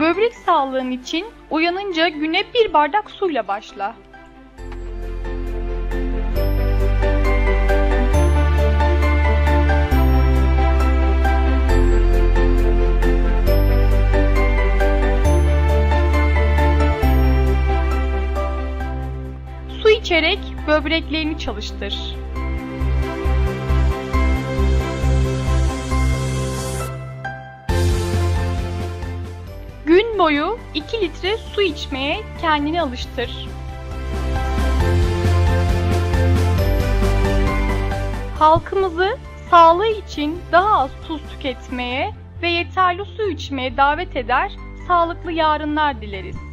Böbrek sağlığın için uyanınca güne bir bardak suyla başla. İçerek böbreklerini çalıştır. Gün boyu 2 litre su içmeye kendini alıştır. Halkımızı sağlığı için daha az tuz tüketmeye ve yeterli su içmeye davet eder, sağlıklı yarınlar dileriz.